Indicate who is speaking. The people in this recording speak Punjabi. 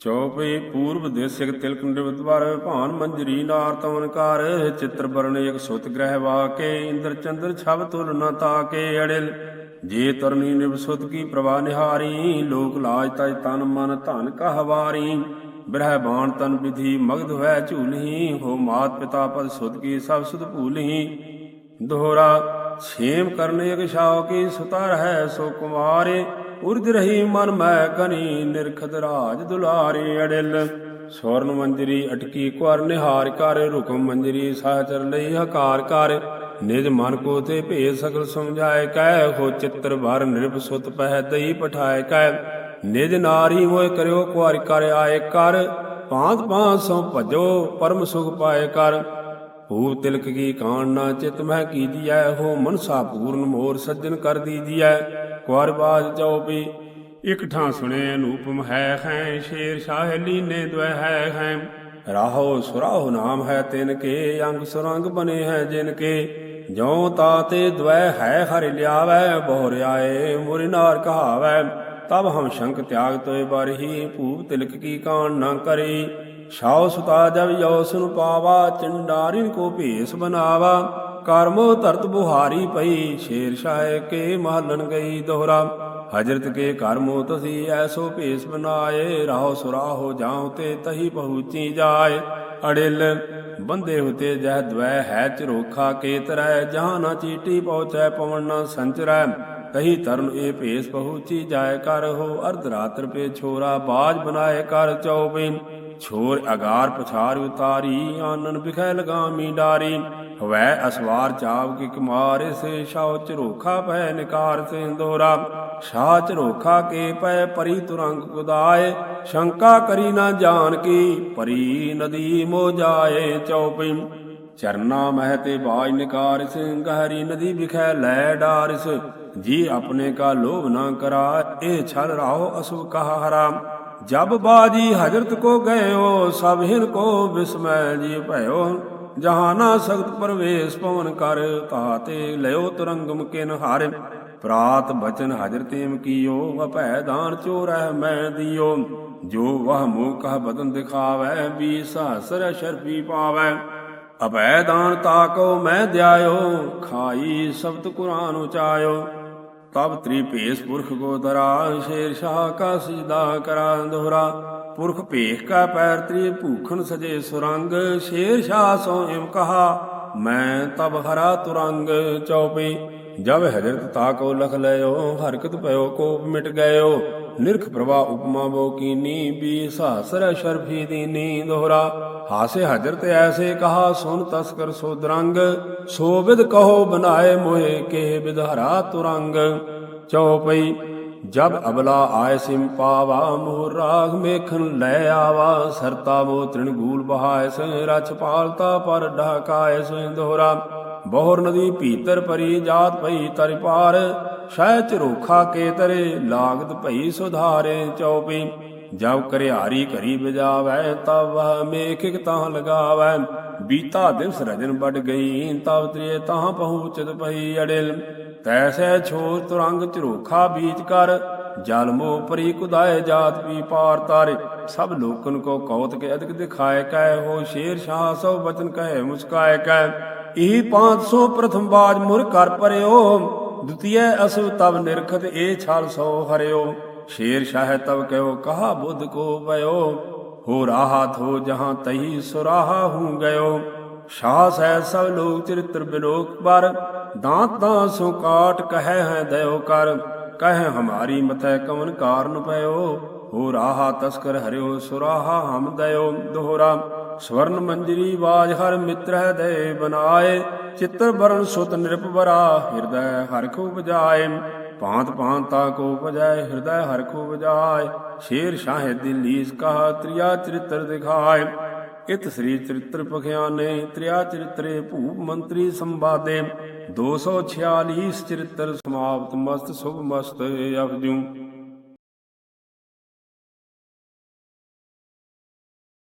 Speaker 1: ਚੌਪਈ ਪੂਰਬ ਦੇਸਿਕ ਤਿਲਕ ਨਿਰਵਦਵਾਰ ਭਾਨ ਮੰਜਰੀ ਨਾਰ ਤਵਨ ਕਰ ਚਿੱਤਰ ਬਰਨ ਇਕ ਸੁਤ ਗ੍ਰਹਿ ਵਾਕੇ, ਇੰਦਰ ਚੰਦਰ ਛਬ ਤੁਲ ਨ ਤਾਕੇ, ਅੜਿਲ। ਜੇ ਤਰਨੀ ਨਿਵਸੁਤ ਕੀ ਪ੍ਰਵਾਹ ਨਿਹਾਰੀ, ਲੋਕ ਲਾਜ ਤਜ ਤਨ ਮਨ ਧਨ ਕਹਵਾਰੀ ਬ੍ਰਹਿ ਬਾਣ ਤਨ ਵਿਧੀ ਮਗਧ ਹੋਇ ਝੂਲਹੀ ਹੋ ਮਾਤ ਪਿਤਾ ਪਦ ਸੁਤ ਕੀ ਸਭ ਸੁਧ ਭੂਲਹੀ ਦੋਹਰਾ, ਛੇਮ ਕਰਨ ਇਕ ਛਾਉ ਕੀ ਸੁਤਾ ਰਹਿ ਸੋ ਕੁਮਾਰੇ। ਉਰਜ ਰਹੀ ਮਨ ਮੈਂ ਕਨੀ ਨਿਰਖਦ ਰਾਜ ਦੁਲਾਰੇ ਅੜਿਲ। ਸਵਰਨ ਮੰਜਰੀ ਅਟਕੀ ਕੁਰ ਨਿਹਾਰ ਕਰ, ਰੁਕਮ ਮੰਜਰੀ ਸਾਚਰ ਲਈ ਹਕਾਰ ਕਰ। ਨਿਜ ਮਨ ਕੋ ਤੇ ਭੇਦ ਸਕਲ ਸਮਝਾਏ ਕਹਿ, ਹੋ ਚਿੱਤਰ ਭਰ ਨਿਰਭ ਸੁਤ ਪਹਿ ਦਈ ਪਠਾਏ ਕਹਿ। ਨਿਜ ਨਾਰੀ ਹੋਏ ਕਰਿਓ ਕੁਾਰ ਕਰ ਆਏ ਕਰ, ਭਾਂਤ ਭਾਂਤ ਸੋ ਭਜੋ ਪਰਮ ਸੁਖ ਪਾਏ ਕਰ। ਭੂਪ ਤਿਲਕ ਕੀ ਕਾਣ ਨਾ ਚਿਤ ਮਹਿ ਕੀਜੀਐ ਹੋ ਮਨਸਾ ਪੂਰਨ ਮੋਰ ਸੱਜਣ ਕਰ ਦੀਜੀਐ ਕੁਾਰ ਬਾਜ ਚਉਪੀ ਇਕ ਠਾਂ ਸੁਣੇ ਅਨੂਪਮ ਹੈ ਹੈ ਸ਼ੇਰ ਸ਼ਾਹ ਲੀਨੇ ਦਵੈ ਹੈ ਹੈ ਰਾਹੋ ਸੁਰਾਹੋ ਨਾਮ ਹੈ ਤਿਨ ਕੇ, ਅੰਗ ਸੁਰੰਗ ਬਨੇ ਹੈ ਜਿਨ ਕੇ। ਜੋ ਤਾਤੇ ਦਵੈ ਹੈ ਹਰਿ ਲਿਆਵੈ ਬਹੁ ਆਏ ਮੁਰਿ ਨਾਰ ਕਹਾਵੈ। ਤਬ ਹਮ ਸ਼ੰਕ ਤਿਆਗ ਤੋਏ ਬਰਹੀ ਭੂਪ ਤਿਲਕ ਕੀ ਕਾਣ ਨਾ ਕਰੀ। ਛਾਉ ਸੁਤਾ ਜਬ ਯੋ ਸੁਨ ਪਾਵਾ, ਚੰਡਾਰਿਨ ਕੋ ਭੇਸ ਬਨਾਵਾ। ਕਰਮੋ ਧਰਤ ਬੁਹਾਰੀ ਪਈ, ਸ਼ੇਰ ਸ਼ਾਹ ਕੇ ਮਹਲਨ ਗਈ ਦੋਹਰਾ। ਹਜਰਤ ਕੇ ਕਰਮੋ ਤਸੀ ਐਸੋ ਭੇਸ ਬਨਾਏ, ਰਾਹੋ ਸੁਰਾਹੋ ਜਾਉ ਤੇ ਤਹੀ ਪਹੁੰਚੀ ਜਾਏ। ਅੜਿਲ, ਬੰਦੇ ਹੁਤੇ ਜਹ ਦਵੈ ਹੈ ਚਰੋਖਾ ਕੇ ਤਰੈ ਜਹਾਂ ਨਾ ਚੀਟੀ ਪਹੁੰਚੈ ਪਵਨ ਨਾ ਸੰਚਰੈ। ਤਹੀ ਤਰਨ ਇਹ ਭੇਸ ਪਹੁੰਚੀ ਜਾਏ ਕਰ ਹੋ ਅਰਧ ਰਾਤਰ ਪੇ ਛੋਰਾ ਬਾਜ ਬਨਾਏ ਕਰ ਚਉਪਿਨ। ਛੋਰ ਅਗਾਰ ਪਛਾਰ ਉਤਾਰੀ, ਆਨਨ ਬਿਖੈ ਲਗਾਮੀ ਡਾਰੀ। ਹਵੈ ਅਸਵਾਰ ਚਾਵ ਕੀ ਕੁਮਾਰ ਸੇ ਸ਼ਾਉ ਝਰੋਖਾ ਪੈ ਨਿਕਾਰ ਸਿੰਦੋਰਾ ਸ਼ਾਹ ਚਰੋਖਾ ਕੇ ਪੈ ਪਰੀ ਤੁਰੰਗ ਕੁਦਾਏ। ਸ਼ੰਕਾ ਕਰੀ ਨਾ ਜਾਣ ਕੀ, ਪਰੀ ਨਦੀ ਮੋ ਜਾਏ ਚਉਪਿ ਚਰਨਾ ਮਹਿ ਤੇ ਬਾਜ ਨਿਕਾਰ ਸਿੰਘ, ਹਰੀ ਨਦੀ ਵਿਖੈ ਲੈ ਡਾਰਿਸ। ਜੀ ਆਪਣੇ ਕਾ ਲੋਭ ਨਾ ਕਰਾ, ਇਹ ਛਲ ਰਾਓ ਅਸੁ ਕਹਾ ਹਰਾਮ ਜਬ ਬਾਜੀ ਹਜਰਤ ਕੋ ਗਇਓ, ਸਭ ਹਿਨ ਕੋ ਬਿਸਮੈ ਜੀ ਭਇਓ। ਜਹਾਨਾ ਸਖਤ ਪਰਵੇਸ਼ ਪਵਨ ਕਰ ਤਾਤੇ ਲਿਓ ਤੁਰੰਗਮ ਕਿਨ ਹਾਰ। ਪ੍ਰਾਤ ਬਚਨ ਹਜਰਤੇਮ ਕੀਓ, ਅਭੈ ਦਾਨ ਚੋਰੈ ਮੈਂ ਦਿਓ। ਜੋ ਵਹ ਮੂਹ ਕਹ ਬਦਨ ਦਿਖਾਵੈ ਬੀ ਸਹਸਰ ਸ਼ਰਫੀ ਪਾਵੈ। ਅਭੈ ਦਾਨ ਤਾਕੋ ਮੈਂ ਦਿਆਇਓ, ਖਾਈ ਸ਼ਬਦ ਕੁਰਾਨ ਉਚਾਇਓ। ਤਬ ਤ੍ਰੀ ਭੇਸ ਪੁਰਖ ਕੋ ਸ਼ੇਰ ਸ਼ਾਹ ਕਾ ਸਜਦਾ ਕਰਾ ਦੋਹਰਾ ਪੁਰਖ ਭੇਖ ਕਾ ਪੈਰ ਤ੍ਰੀ ਭੂਖਣ ਸਜੇ ਸੁਰੰਗ, ਸ਼ੇਰ ਸ਼ਾਹ ਸੋ ਇਮ ਕਹਾ, ਮੈਂ ਤਬ ਹਰਾ ਤੁਰੰਗ ਚਉਪਈ ਜਬ ਹਜਰਤ ਤਾਕੋ ਲਖ ਲਿਓ ਹਰਕਤ ਭਇਓ, ਕੋਪ ਮਿਟ ਗਇਓ। ਨਿਰਖ ਪ੍ਰਭਾ ਉਪਮਾ ਬੋ ਕੀਨੀ ਵੀ ਸਹਸਰ ਸ਼ਰਫੀ ਦੀਨੀ ਦੋਹਰਾ ਹਾਸੇ ਹਜਰਤ ਐਸੇ ਕਹਾ ਸੁਨ ਤਸਕਰ ਸੋਦਰੰਗ ਸੋ ਵਿਦ ਕਹੋ ਬਨਾਏ ਮੋਏ, ਕੇ ਵਿਧਾਰਾ ਤੁਰੰਗ। ਚਉਪਈ ਜਬ ਅਬਲਾ ਆਏ ਸਿਮ ਪਾਵਾ, ਮੋਹ ਰਾਗ ਮੇਖਨ ਲੈ ਆਵਾ। ਸਰਤਾ ਮੋ ਤ੍ਰਿਣ ਗੂਲ ਬਹਾਇ ਸੇ ਰਛ ਪਾਲਤਾ ਪਰ ਢਾਕਾਇ ਸੇ ਦੋਹਰਾ। ਬਹੁਰ ਨਦੀ ਭੀਤਰ ਪਰੀ ਜਾਤ ਪਈ ਤਰਿ ਪਾਰ, ਸ਼ਹਿ ਝਰੋਖਾ ਕੇ ਤਰੇ ਲਾਗਤ ਭਈ ਸੁਧਾਰੇ ਚਉਪੀ। ਜਬ ਕਰਿਆਰੀ ਘਰੀ ਬਜਾਵੈ ਤਬ ਵਹ ਮੇਖਿਕ ਤਾਂ ਲਗਾਵੈ। ਬੀਤਾ ਦਿਵਸ ਰਜਨ ਵੱਡ ਗਈ ਤਬ ਤ੍ਰੇ ਤਾਂ ਪਹੁੰਚਤ ਪਈ ਅੜਿਲ। ਤੈਸੈ ਛੋਰ ਤੁਰੰਗ ਝਰੋਖਾ ਬੀਚ ਕਰ, ਜਲ ਮੋ ਪਰੀ ਕੁਦਾਏ ਜਾਤ ਪੀ ਪਾਰ ਤਾਰੇ। ਸਭ ਲੋਕਨ ਕੋ ਕੌਤਕ ਅਧਿਕ ਦਿਖਾਏ ਕੈ, ਹੋ ਸ਼ੇਰ ਸ਼ਾਹ ਸੋ ਬਚਨ ਕਹੇ ਮੁਸਕਾਏ ਕੈ। ਇਹ 500 ਪ੍ਰਥਮ ਬਾਜ ਮੁਰ ਕਰ ਪਰਿਓ ਦੁਤੀਏ ਅਸੁ ਤਬ ਨਿਰਖਤ ਇਹ ਛਲ ਸੋ ਹਰਿਓ। ਸ਼ੇਰ ਸ਼ਾਹ ਤਬ ਕਹਿਓ, ਕਹਾ ਬੁੱਧ ਕੋ ਪਇਓ ਹੋ ਰਾਹਾ ਥੋ ਜਹਾਂ ਤਹੀ ਸੁਰਾਹਾ ਹੂੰ ਗਇਓ। ਸ਼ਾਹ ਸਹਿ ਸਭ ਲੋਕ ਚਰਿਤ੍ਰ ਬਿਲੋਕ ਪਰ, ਦਾਂਤ ਦਾ ਸੋ ਕਾਟ ਕਹੈ ਹੈ ਦਇਓ ਕਰ। ਕਹੈ ਹਮਾਰੀ ਮਥੈ ਕਵਨ ਕਾਰਨ ਪਇਓ। ਹੋ ਰਾਹਾ ਤਸਕਰ ਹਰਿਓ ਸੁਰਾਹਾ ਹਮ ਦਇਓ ਦੋਹਰਾ, ਸਵਰਨ ਮੰਜਰੀ ਬਾਜ ਹਰ ਮਿੱਤਰ ਹੈ ਦੇ ਬਨਾਏ, ਚਿੱਤਰ ਬਰਨ ਸੁਤ ਨਿਰਪਵਰਾ ਹਿਰਦੈ ਹਰ ਖੂ ਬਜਾਏ ਭਾਂਤ ਭਾਂਤਾ ਕੋ ਬਜਾਏ ਹਿਰਦੈ ਹਰ ਖੂ ਬਜਾਏ ਸ਼ੇਰ ਸ਼ਾਹ ਦਿੱਲੀਸ ਕਹਾ ਤ੍ਰਿਆ ਚਰਿਤ੍ਰ ਦਿਖਾਏ, ਇਤ ਸ੍ਰੀ ਚਰਿਤ੍ਰ ਪਖਿਆਨੇ ਤ੍ਰਿਆ ਚਰਿਤਰੇ ਭੂਪ ਮੰਤਰੀ ਸੰਵਾਦੇ 246 ਚਰਿਤ੍ਰ ਸਮਾਪਤ ਮਸਤ ਸੁਭ ਮਸਤ ਅਫਜੂ